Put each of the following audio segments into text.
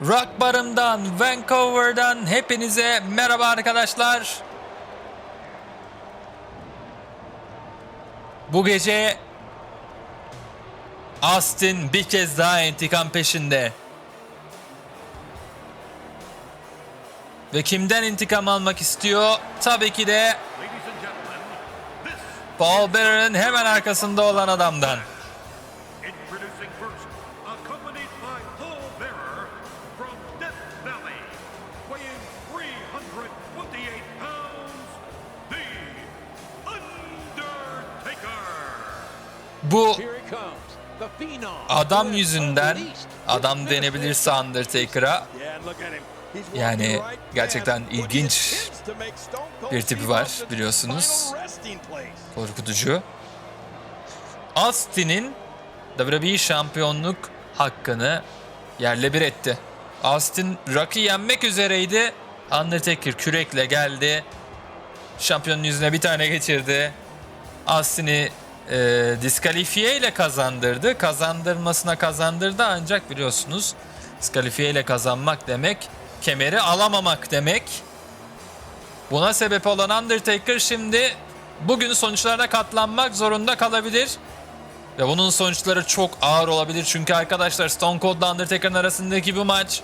Rock Bar'ımdan, Vancouver'dan hepinize merhaba arkadaşlar. Bu gece Austin bir kez daha intikam peşinde. Ve kimden intikam almak istiyor? Tabii ki de Paul Bearer'ın hemen arkasında olan adamdan. Bu adam yüzünden adam denebilirse Undertaker'a Yani gerçekten ilginç bir tipi var, biliyorsunuz. korkutucu. Austin'in WWE şampiyonluk hakkını yerle bir etti. Austin Rocky yenmek üzereydi. Undertaker kürekle geldi. Şampiyonun yüzüne bir tane geçirdi. Austin'i e, diskalifiye ile kazandırdı. Kazandırmasına kazandırdı ancak biliyorsunuz diskalifiye ile kazanmak demek kemeri alamamak demek. Buna sebep olan Undertaker şimdi bugün sonuçlarına katlanmak zorunda kalabilir. Ve bunun sonuçları çok ağır olabilir. Çünkü arkadaşlar Stone Cold ile Undertaker'ın arasındaki bu maç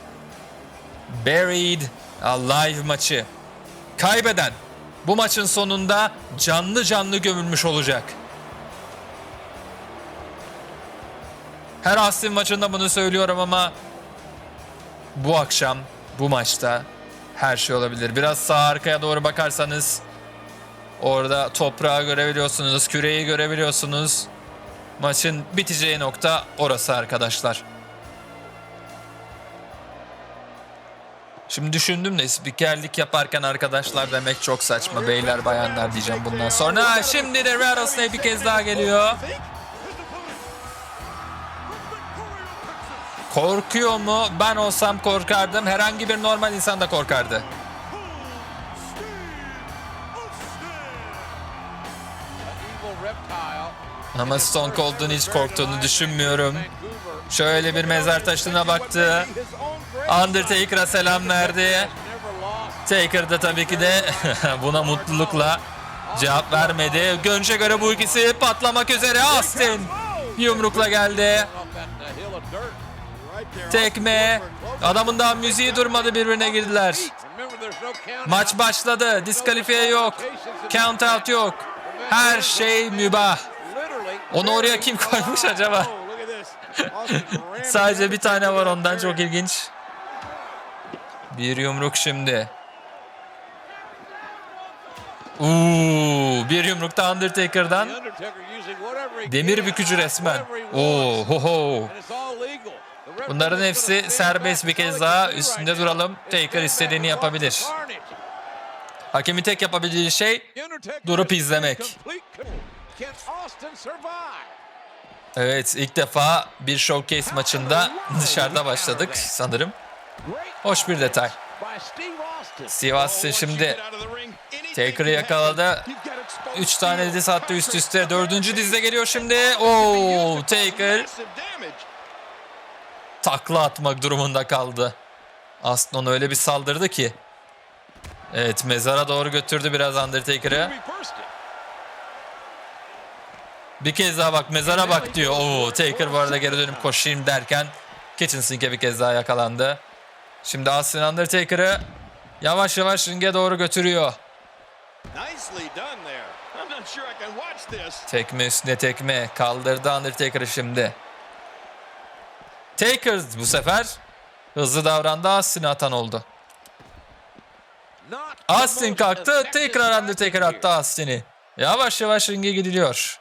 Buried Alive maçı. Kaybeden bu maçın sonunda canlı canlı gömülmüş olacak. Her Austin maçında bunu söylüyorum ama bu akşam bu maçta her şey olabilir. Biraz sağ arkaya doğru bakarsanız orada toprağı görebiliyorsunuz, küreyi görebiliyorsunuz. Maçın biteceği nokta orası arkadaşlar. Şimdi düşündüm de spikerlik yaparken arkadaşlar demek çok saçma. Beyler bayanlar diyeceğim bundan sonra. Şimdi de Rattlesnake bir kez daha geliyor. Korkuyor mu? Ben olsam korkardım. Herhangi bir normal insan da korkardı. Ama Stone Cold'un hiç korktuğunu düşünmüyorum. Şöyle bir mezar taşına baktı. Undertaker'a selam verdi. Taker da tabii ki de buna mutlulukla cevap vermedi. Görünüşe göre bu ikisi patlamak üzere. Austin yumrukla geldi. Tekme. Adamın daha müziği durmadı birbirine girdiler. Maç başladı. Diskalifiye yok. Count out yok. Her şey mübah. Onu oraya kim koymuş acaba? Oh, Sadece bir tane var ondan çok ilginç. Bir yumruk şimdi. Uuu, bir yumruk da Undertaker'dan. Demir bükücü resmen. Oo, ho ho. Bunların hepsi serbest bir kez daha üstünde duralım. Taker istediğini yapabilir. Hakemin tek yapabildiği şey Durup izlemek. Evet ilk defa bir showcase maçında dışarıda başladık sanırım. Hoş bir detay. Steve Austin şimdi Taker'ı yakaladı. 3 tane diz attı üst üste. Dördüncü dizde geliyor şimdi. Oo, Taker takla atmak durumunda kaldı. Austin onu öyle bir saldırdı ki. Evet mezara doğru götürdü biraz Undertaker'ı. Bir kez daha bak mezara bak diyor. Oo, Taker bu arada geri dönüp koşayım derken Kitchen Sink'e bir kez daha yakalandı. Şimdi Austin Undertaker'ı yavaş yavaş ringe doğru götürüyor. Tekme üstüne tekme. Kaldırdı Undertaker'ı şimdi. Taker bu sefer hızlı davrandı. Austin'e atan oldu. Most kalktı. effective Tekrar Undertaker attı Austin'i. Yavaş yavaş ringe gidiliyor.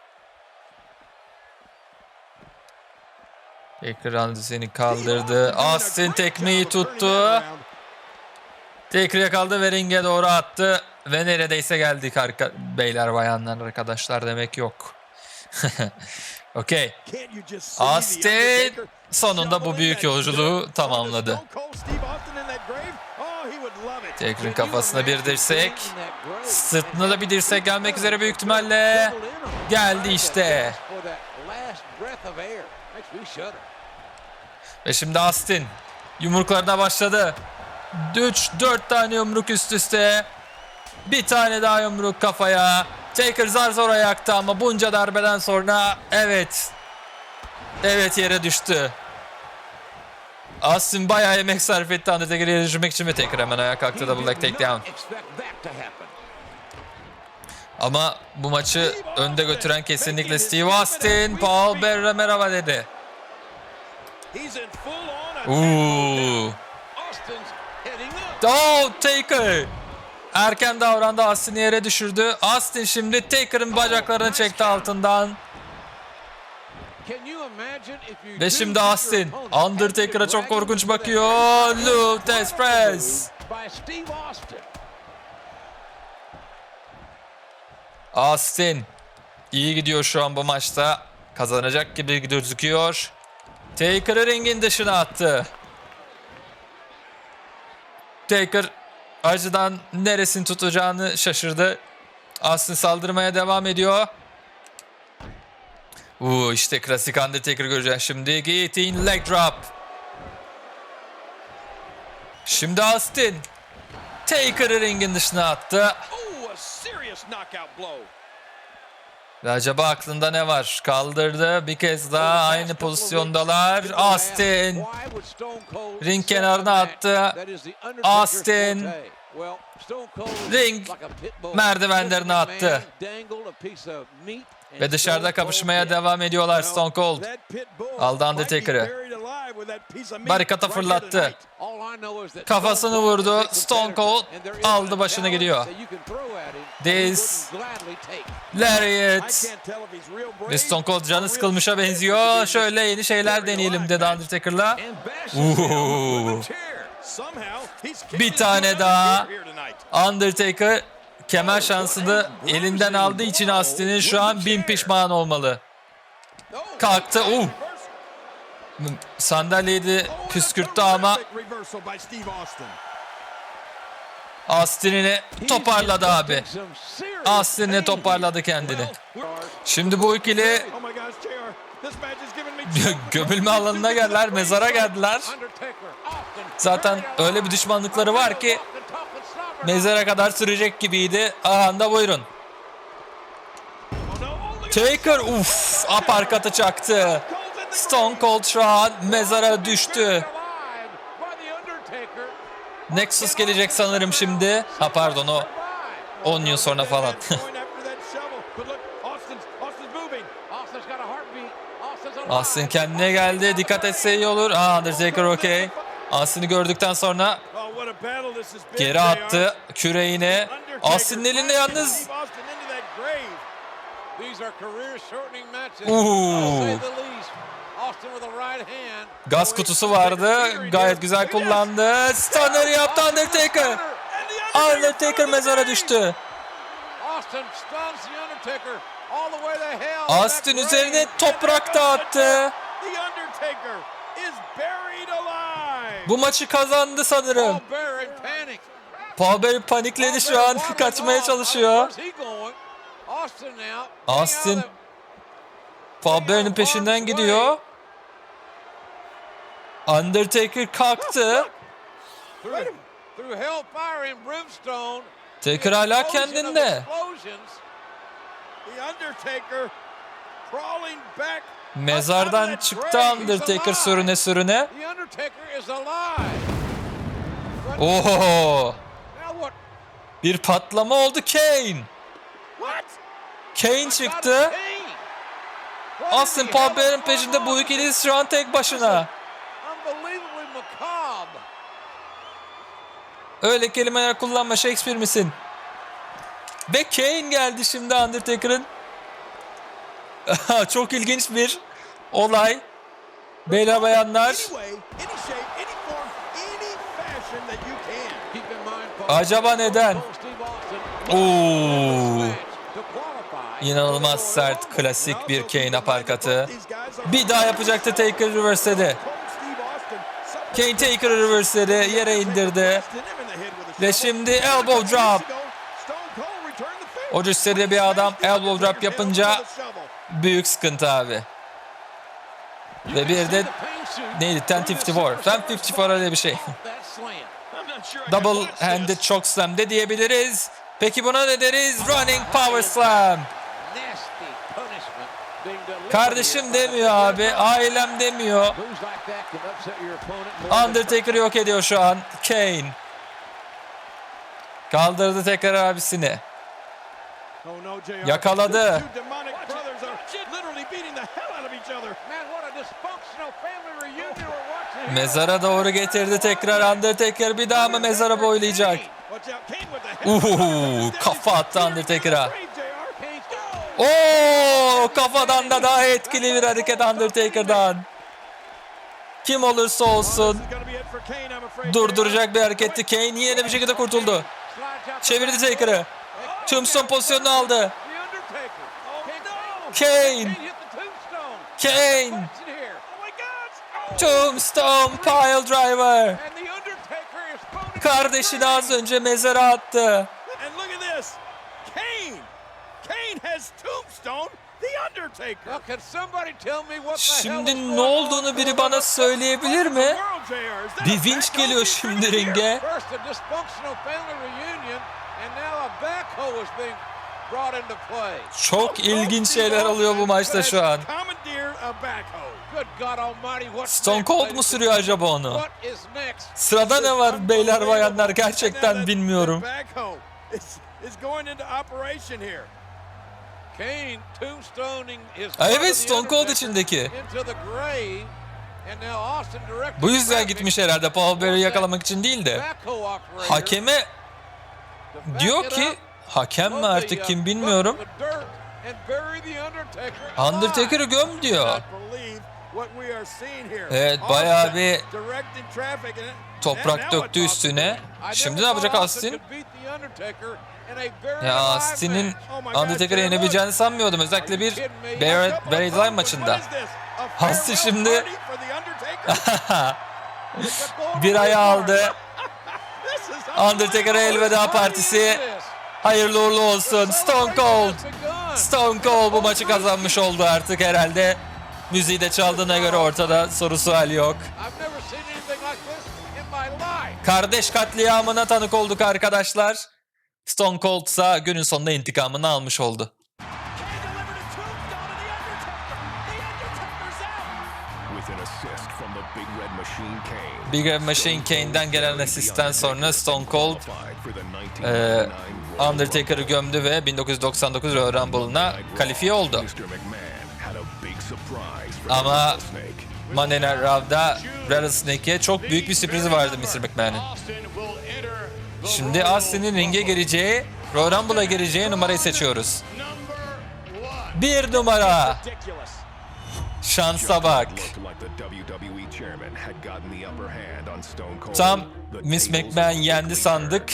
Taker Undertaker'i kaldırdı. Austin tekmeyi tuttu. Taker yakaladı ve ringe doğru attı. Ve neredeyse geldik arka beyler bayanlar arkadaşlar demek yok. Okey. Austin sonunda bu büyük yolculuğu tamamladı. Oh, you kafasına bir dirsek. Sırtına da bir dirsek gelmek üzere büyük ihtimalle. Geldi işte. Ve şimdi Austin Yumruklarına başladı. 3 4 tane yumruk üst üste. Bir tane daha yumruk kafaya. Taker zar zor ayakta ama bunca darbeden sonra evet. Evet yere düştü. Austin bayağı emek sarf etti Undertaker'ı düşürmek için ve Taker hemen ayağa kalktı double leg takedown. Ama bu maçı önde götüren kesinlikle Steve Austin. Paul Bearer'a merhaba dedi. Uuu. Oh Taker. Erken davrandı Austin'i yere düşürdü. Austin şimdi Taker'ın bacaklarını çekti altından. Ve şimdi opponent Undertaker'a çok korkunç bakıyor. Lute Express. Austin iyi gidiyor şu an bu maçta. Kazanacak gibi gözüküyor. Taker'ı ringin dışına attı. Taker acıdan neresini tutacağını şaşırdı. Austin saldırmaya devam ediyor. Uuu işte klasik Undertaker göreceğiz şimdi. Guillotine leg drop. Şimdi Austin. Taker'ı ringin dışına attı. Oh, a serious knockout blow. Ve acaba aklında ne var? Kaldırdı. Bir kez daha aynı pozisyondalar. Austin. Ring kenarına attı. Austin. Ring merdivenlerine attı. Ve dışarıda kapışmaya devam ediyorlar Stone Cold. Aldı Undertaker'ı. Barikata fırlattı. Kafasını vurdu. Stone Cold aldı başını gidiyor. Diz. Lariat. Ve Stone Cold canı sıkılmışa benziyor. Şöyle yeni şeyler deneyelim dedi Undertaker'la. Bir tane daha. Undertaker kemer şansını elinden aldığı için Austin'in şu an bin pişman olmalı. Kalktı. Uh. Sandalyeyi de püskürttü ama Austin'ini toparladı abi. Austin'i toparladı kendini. Şimdi bu ikili gömülme alanına geldiler, mezara geldiler. Zaten öyle bir düşmanlıkları var ki mezara kadar sürecek gibiydi. Aha da buyurun. Taker uff aparkatı çaktı. Stone Cold an mezara düştü. Nexus gelecek sanırım şimdi. Ha pardon o 10 yıl sonra falan. Austin kendine geldi. Dikkat etse iyi olur. Aa Undertaker okey. Austin'i gördükten sonra geri attı küreğini. Austin'in elinde yalnız. Uuu. Gaz kutusu vardı. Gayet güzel kullandı. Stunner yaptı Undertaker. Undertaker mezara düştü. Austin üzerine toprak dağıttı. Bu maçı kazandı sanırım. Paul Bearer panikledi şu an. Kaçmaya çalışıyor. Austin Paul Bearer'ın peşinden gidiyor. Undertaker kalktı. Taker hala kendinde. Mezardan çıktı Undertaker sürüne sürüne. Oho! Bir patlama oldu Kane. Kane çıktı. Austin Bearer'ın peşinde bu ikili şu an tek başına. Öyle kelimeler kullanma Shakespeare misin? Ve Kane geldi şimdi Undertaker'ın. Çok ilginç bir olay. Beyler bayanlar. Acaba neden? Oo. İnanılmaz sert, klasik bir Kane aparkatı. Bir daha yapacaktı Taker reverse'ledi. Kane Taker'ı reverse'ledi, yere indirdi. Ve şimdi elbow drop. O cüsseli bir adam elbow drop yapınca büyük sıkıntı abi. Ve bir de neydi? 1054. 1054 öyle bir şey. Double handed choke slam de diyebiliriz. Peki buna ne deriz? Running power slam. Kardeşim demiyor abi. Ailem demiyor. Undertaker yok ediyor şu an. Kane. Kaldırdı tekrar abisini. Yakaladı. Mezara doğru getirdi tekrar Undertaker. Bir daha mı mezara boylayacak? Uhu, kafa attı Undertaker'a. Oo, kafadan da daha etkili bir hareket Undertaker'dan. Kim olursa olsun durduracak bir hareketti. Kane yine bir şekilde kurtuldu. Çevirdi Taker'ı. Tombstone pozisyonunu aldı. Kane. Kane. Tombstone pile driver. Kardeşini az önce mezara attı. And look at this. Kane. Kane has Tombstone, the Undertaker. Şimdi ne olduğunu biri bana söyleyebilir mi? Bir vinç geliyor şimdi ringe. Çok ilginç şeyler oluyor bu maçta şu an. Stone Cold mu sürüyor acaba onu? Sırada ne var beyler bayanlar gerçekten bilmiyorum. Ha, evet, Stone Cold içindeki. Bu yüzden gitmiş herhalde Paul Bear'ı yakalamak için değil de. Hakeme diyor ki hakem mi artık uh, kim bucket bilmiyorum. Undertaker'ı göm diyor. Evet, bayağı bir Toprak döktü üstüne. Şimdi ne yapacak Austin? Ya Austin'in. Oh Undertaker'ı yenebileceğini sanmıyordum. Özellikle bir Barrett Line maçında. Austin şimdi bir ayı aldı. Undertaker'a elveda partisi. Hayırlı uğurlu olsun. Stone Cold. Stone Cold bu maçı kazanmış oldu artık herhalde. Müziği de çaldığına göre ortada soru sual yok. Kardeş katliamına tanık olduk arkadaşlar. Stone Cold ise günün sonunda intikamını almış oldu. Big Red Machine Kane'den gelen asistten sonra Stone Cold e, 1999 Royal Undertaker'ı gömdü ve 1999 Royal Rumble'ına kalifiye oldu. Ama-. Monday Night Raw'da Rattlesnake'e çok büyük bir sürprizi vardı Mr. McMahon'ın. Şimdi Austin'in ringe gireceği, Royal Rumble'a gireceği numarayı seçiyoruz. Bir numara. Şansa bak. Tam Miss McMahon yendi sandık.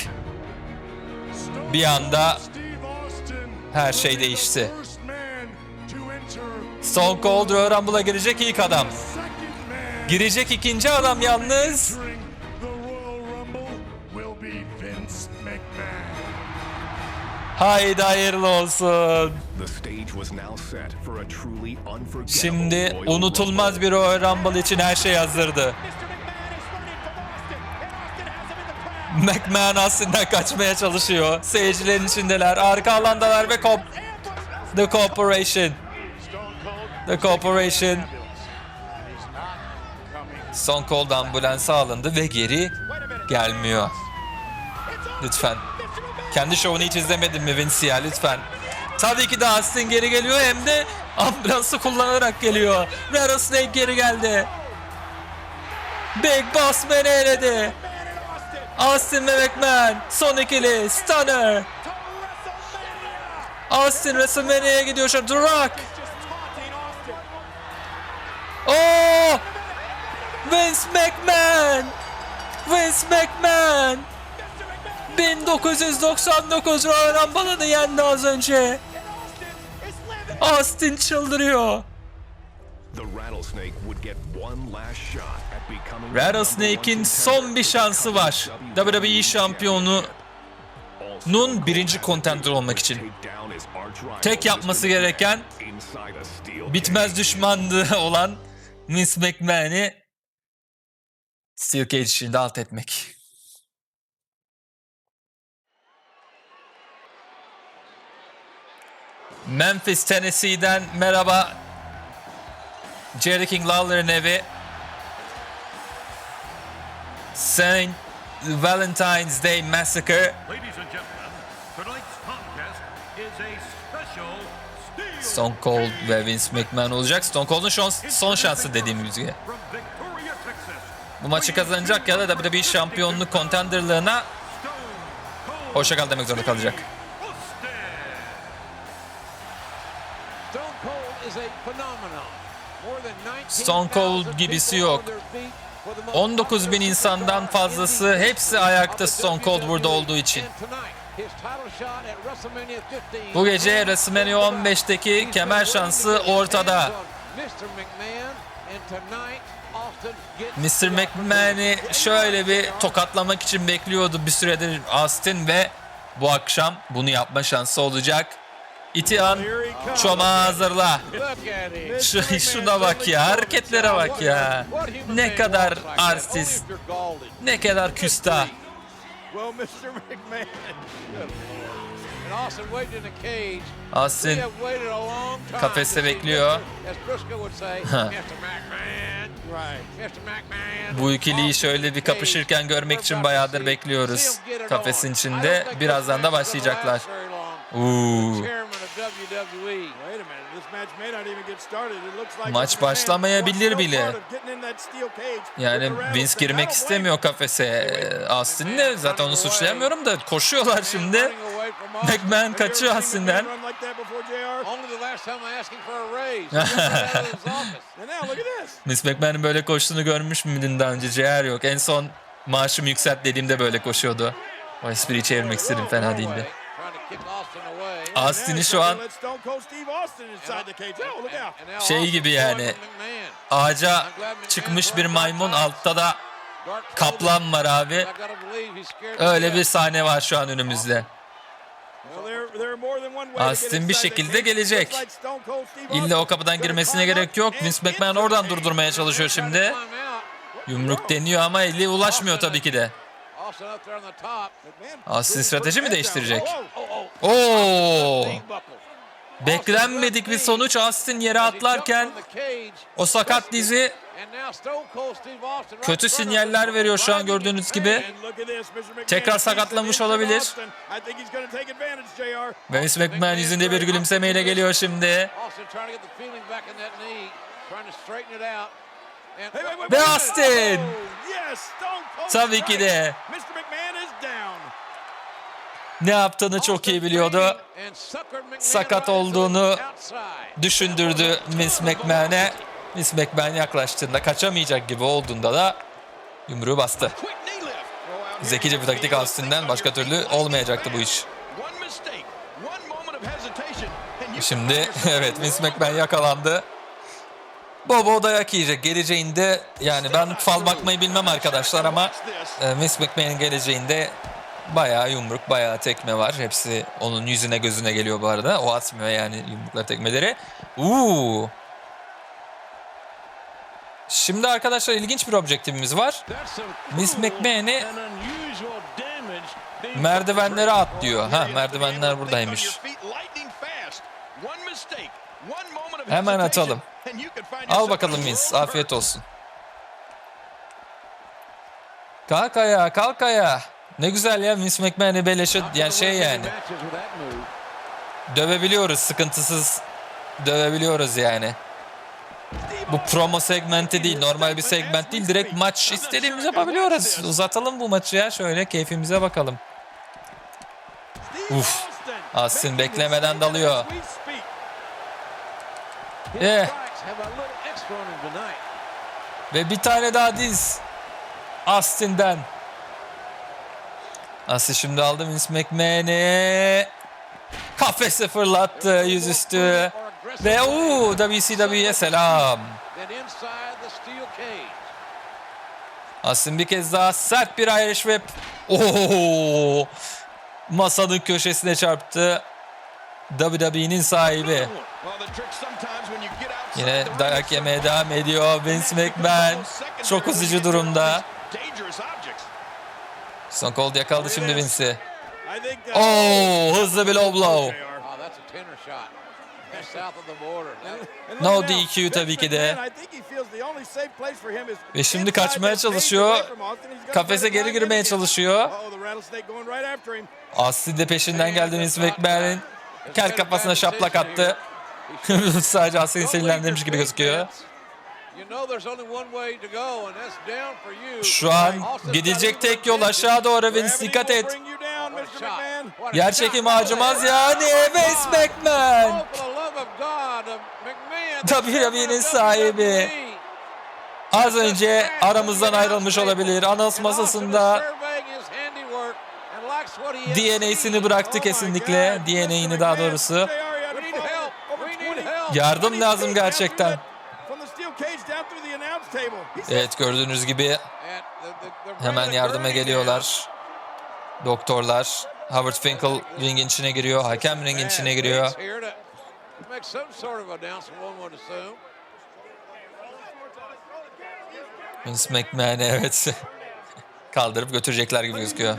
Bir anda her şey değişti. Stone Cold Royal Rumble'a girecek ilk adam. Girecek ikinci adam yalnız. Haydi hayırlı olsun. Şimdi unutulmaz bir Royal Rumble için her şey hazırdı. McMahon Austin'den kaçmaya çalışıyor. Seyircilerin içindeler. Arka alandalar ve kop The Corporation. The Corporation. Stone Cold ambulansa alındı ve geri gelmiyor. Lütfen. Kendi şovunu hiç izlemedin mi Vince ya lütfen. Tabii ki de Austin geri geliyor hem de ambulansı kullanarak geliyor. Rattlesnake geri geldi. Big Boss Man'i eledi. Austin ve McMahon son ikili Stunner. Austin WrestleMania'ya gidiyor şu an. Oh! Vince McMahon. Vince McMahon. 1999 Royal Rumble'ını yendi az önce. Austin çıldırıyor. Rattlesnake'in son bir şansı var. WWE şampiyonu Nun birinci contender olmak için. Tek yapması gereken bitmez düşmandı olan Vince McMahon'i Steel Cage içinde alt etmek. Memphis, Tennessee'den merhaba. Jerry King Lawler'ın evi. St. Valentine's Day Massacre. Ladies and gentlemen, tonight's contest is a special Stone Cold ve Vince McMahon olacak. Stone Cold'un son, son şansı dediğimiz gibi. Bu maçı kazanacak ya da WWE şampiyonluk contenderlığına Stone Cold hoşça kal demek zorunda kalacak. Stone Cold is a phenomenon. More than 19,000 Stone Cold gibisi yok. on their feet for the most 19 bin insandan fazlası hepsi ayakta Stone Cold burada olduğu için. And tonight, his title shot at WrestleMania 15 Bu gece WrestleMania 15'teki kemer şansı ortada. Mr. McMahon'i şöyle bir tokatlamak için bekliyordu bir süredir Austin ve bu akşam bunu yapma şansı olacak. İtihan çomağı hazırla. Şu, şuna bak ya hareketlere bak ya. Ne kadar artist, ne kadar küstah. Well, Mr. McMahon. And Austin waited in the cage. Austin We have waited a long time kafeste bekliyor. Mr. As Briscoe would say, Mr. McMahon. Right. Mr. McMahon. Bu ikiliyi şöyle bir kapışırken görmek için bayağıdır bekliyoruz. Kafesin içinde. Birazdan da başlayacaklar. Like Maç başlamayabilir bile. Yani Vince girmek istemiyor kafese. Austin de zaten onu suçlayamıyorum da koşuyorlar şimdi. McMahon kaçıyor Have you ever seen Austin'den. McMahon run like that before, JR? Only the last time I asked him for a raise. He got out of his office. And now look at this. Vince McMahon'ın böyle koştuğunu görmüş müydün daha önce? JR yok. En son maaşımı yükselt dediğimde böyle koşuyordu. O espriyi çevirmek istedim fena değildi. Austin'i şu an Şey gibi yani. ağaca çıkmış bir maymun altta da kaplan var abi. Öyle bir sahne var şu an önümüzde. Austin bir şekilde gelecek. Austin. o kapıdan girmesine gerek yok. Vince McMahon oradan durdurmaya çalışıyor şimdi. Yumruk deniyor ama eli ulaşmıyor tabii ki de. His strateji mi değiştirecek? Oh, oh, oh. Oo! Beklenmedik bir sonuç. Austin yere atlarken o sakat dizi kötü sinyaller veriyor şu an gördüğünüz gibi. Tekrar of olabilir. Ve Vince McMahon yüzünde bir gülümsemeyle geliyor şimdi. Ve. Austin! Tabii ki de. Ne yaptığını çok iyi biliyordu. Sakat olduğunu Düşündürdü Vince McMahon'e. Vince McMahon yaklaştığında kaçamayacak gibi olduğunda da yumruğu bastı. Zekice bir taktik Austin'den başka türlü olmayacaktı bu iş. Şimdi evet Vince McMahon yakalandı. Bobo dayak yiyecek geleceğinde yani ben fal bakmayı bilmem arkadaşlar ama e, Vince McMahon'in geleceğinde bayağı yumruk bayağı tekme var. Hepsi onun yüzüne gözüne geliyor bu arada. O atmıyor yani yumruklar tekmeleri. Uuu. Şimdi arkadaşlar ilginç bir objektifimiz var. Miss McMahon'i merdivenlere at diyor. Ha merdivenler buradaymış. Hemen atalım. Al bakalım Vince. Afiyet olsun. Kalk ayağa kalk ayağa. Ne güzel ya Vince McMahon'i beleşe yani şey yani. Dövebiliyoruz sıkıntısız. Dövebiliyoruz yani. Bu promo segmenti değil normal bir segment değil direkt maç istediğimizi yapabiliyoruz. Uzatalım bu maçı ya şöyle keyfimize bakalım. Uf. Austin beklemeden dalıyor. Eh. Ve bir tane daha diz. Austin'den. Austin şimdi aldı Vince McMahon'i. Kafese fırlattı yüzüstü. Ve uuu WCW'ye selam. Austin bir kez daha sert bir Irish Whip. Oo! Masanın köşesine çarptı. WWE'nin sahibi. Yine dayak yemeye devam ediyor Vince McMahon. Çok üzücü durumda. Stone Cold yakaladı şimdi Vince'i. Oh hızlı bir low blow. No look now, DQ tabii ki de. McMahon, Ve şimdi kaçmaya çalışıyor. Kafese geri girmeye çalışıyor. Austin de peşinden geldi Vince McMahon'in. Kel kafasına şaplak attı. Sadece Austin'i sinirlendirmiş gibi gözüküyor. Şu an got tek yol aşağı doğru Vince dikkat et. Yer çekimi acımaz yani Vince McMahon. Oh. WWE'nin sahibi. Az önce aramızdan ayrılmış olabilir. Anons masasında DNA'sini bıraktı kesinlikle. DNA'ini daha doğrusu. Yardım lazım gerçekten. Evet gördüğünüz gibi hemen yardıma geliyorlar. Doktorlar. Howard Finkel ringin içine giriyor. Hakem ringin içine giriyor. Vince McMahon evet. Kaldırıp götürecekler gibi gözüküyor.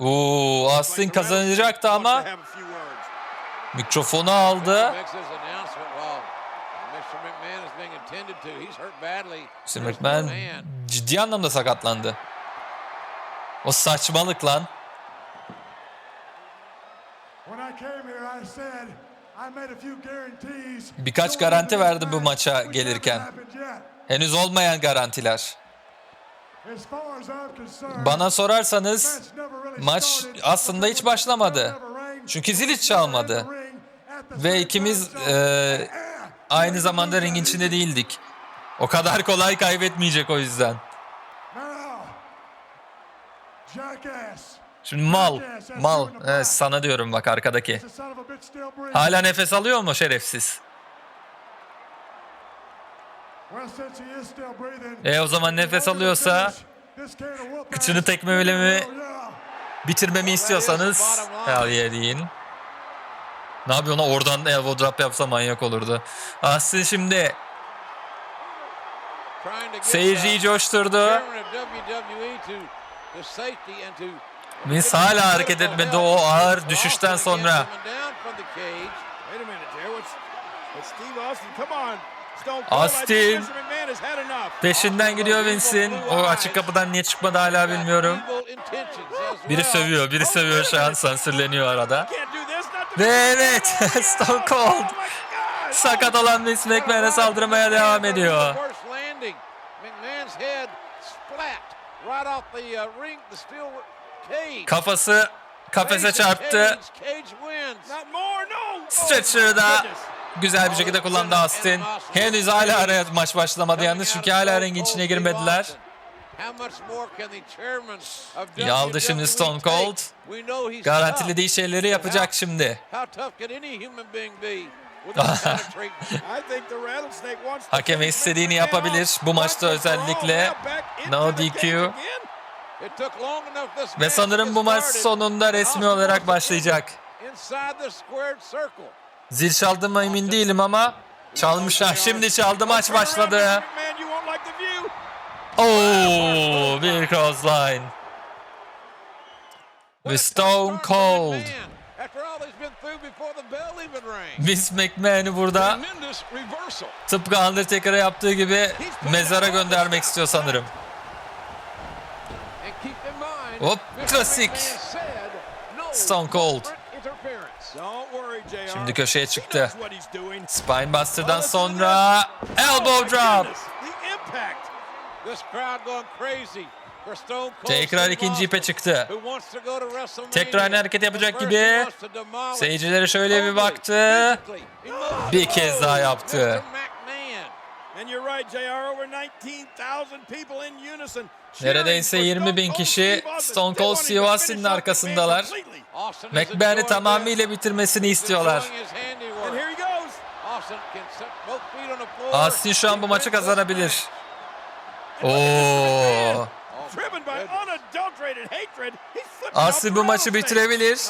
Oo, Austin kazanacaktı ama mikrofonu aldı. Mr. McMahon ciddi anlamda sakatlandı. O saçmalık lan. Birkaç garanti verdi bu maça gelirken. Henüz olmayan garantiler. Bana sorarsanız maç aslında hiç başlamadı. Çünkü zil hiç çalmadı. Ve ikimiz e, aynı zamanda ringin içinde değildik. O kadar kolay kaybetmeyecek o yüzden. Şimdi mal, mal. Evet, sana diyorum bak arkadaki. Hala nefes alıyor mu şerefsiz? E o zaman nefes alıyorsa kıçını tekmeleme bitirmemi istiyorsanız yeah deyin. Ne yapıyor ona oradan elbow drop yapsa manyak olurdu. Austin şimdi seyirciyi coşturdu. Vince hala hareket etmedi o ağır düşüşten sonra. Austin Peşinden gidiyor Vince'in. O açık kapıdan niye çıkmadı hala bilmiyorum. Biri sövüyor, biri sövüyor şu an sansürleniyor arada. Ve evet Stone Cold sakat olan Vince McMahon'e saldırmaya devam ediyor. Kafası kafese çarptı. Stretcher'ı da güzel bir şekilde kullandı Austin. Henüz hala araya maç başlamadı yalnız çünkü hala ringin içine girmediler. İyi aldı şimdi Stone Cold. Garantili değil şeyleri yapacak şimdi. Hakeme istediğini yapabilir. Bu maçta özellikle no DQ. Ve sanırım bu maç sonunda resmi olarak başlayacak. Zil çaldı mı emin değilim ama çalmışlar. Şimdi çaldı maç başladı. Oo, bir crossline. Ve Stone Cold. Vince McMahon'ı burada tıpkı Undertaker'a yaptığı gibi mezara göndermek istiyor sanırım. Hop, klasik. Stone Cold. Şimdi köşeye çıktı. Spinebuster'dan sonra elbow drop. Tekrar ikinci ipe çıktı. Tekrar aynı hareket yapacak gibi. Seyircilere şöyle bir baktı. Bir kez daha yaptı. Neredeyse 20 bin kişi Stone Cold Steve Austin'in arkasındalar. McMahon'ı tamamıyla bitirmesini istiyorlar. Austin şu an bu maçı kazanabilir. Oo. bu maçı bitirebilir.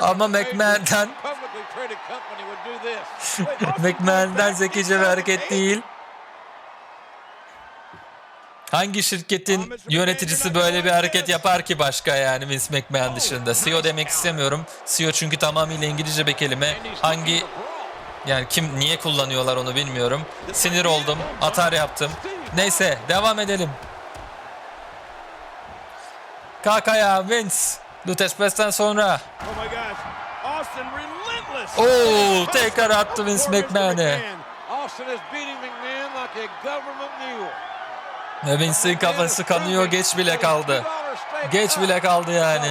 Ama McMahon'dan McMahon'dan zekice bir hareket değil. Hangi şirketin yöneticisi böyle bir hareket yapar ki başka yani Vince McMahon dışında? CEO demek istemiyorum. CEO çünkü tamamıyla İngilizce bir kelime. Hangi yani kim niye kullanıyorlar onu bilmiyorum. Sinir oldum. Atar yaptım. Neyse devam edelim. Kakaya Vince. Lutes Pes'ten sonra. Oh. Oo tekrar attı Vince McMahon'e. Ve Vince'in kafası kanıyor geç bile kaldı. Geç bile kaldı yani.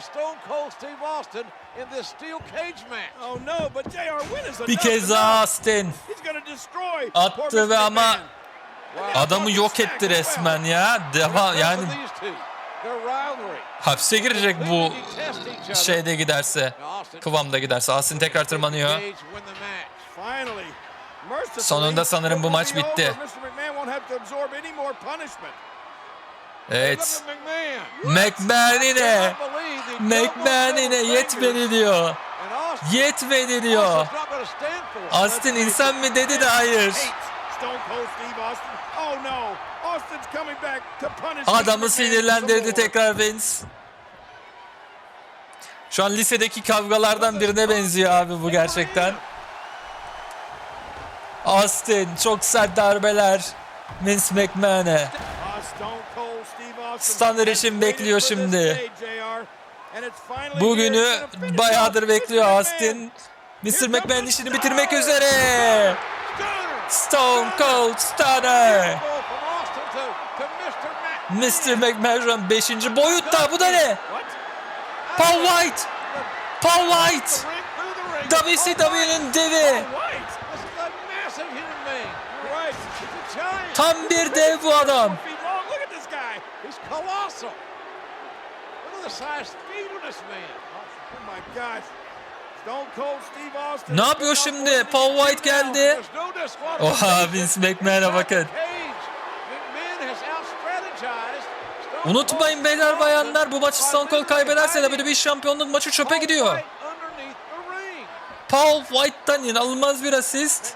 Stone Cold Steve Austin in this steel cage match. Oh no, but JR Win is Bir kez daha Austin. He's gonna destroy Attı ve ama adamı yok etti resmen ya. Devam yani hapse girecek bu şeyde giderse. Kıvamda giderse. Austin tekrar tırmanıyor. Sonunda sanırım bu maç bitti. Evet. Look at McMahon. McMahon yine. Cannot believe the McMahon double yine middle yetmedi diyor. Yetmedi diyor. Austin insan mı dedi de hayır. Adamı sinirlendirdi tekrar Vince. Şu an lisedeki kavgalardan birine benziyor abi bu gerçekten. Austin çok sert darbeler. Vince McMahon'e. Has için bekliyor şimdi. Bugünü bayağıdır bekliyor. Austin. Mr. McMahon işini bitirmek üzere. Stone Cold Stunner. Mr. McMahon. Mr. McMahon şu an 5. boyutta. Bu da ne? Paul White. Paul White. WCW'nin devi. Tam bir dev bu adam. Feet long. Look at this guy. He's colossal. Look at the size speed of this man. Oh my gosh. Stone Cold Steve Austin. Ne yapıyor şimdi? Paul White geldi. Oha Vince McMahon'a bakın. Unutmayın beyler bayanlar bu maçı Stone Cold kaybederse literally WWE şampiyonluk maçı çöpe gidiyor. White underneath the ring. Paul White'tan inanılmaz bir asist.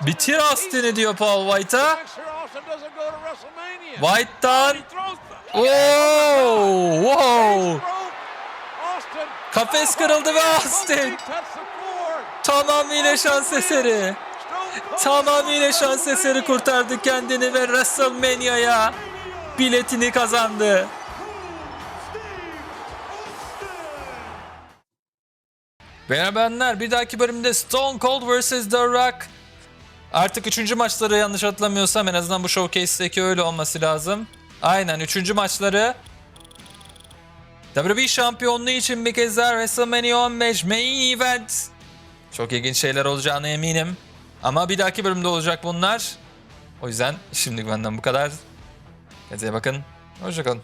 Bitir Austin'i diyor Paul White'a. White'tan. Wow. Austin. Kafes kırıldı ve Austin tamamıyla şans eseri. Tamamıyla şans eseri kurtardı kendini ve WrestleMania'ya biletini kazandı. Beyler beğenler bir dahaki bölümde Stone Cold vs. The Rock. Artık üçüncü maçları yanlış hatırlamıyorsam en azından bu showcase'deki öyle olması lazım. Aynen üçüncü maçları. WWE şampiyonluğu için bir kez daha WrestleMania 15 Main Event. Çok ilginç şeyler olacağına eminim. Ama bir dahaki bölümde olacak bunlar. O yüzden şimdilik benden bu kadar. Kendinize bakın. Hoşçakalın.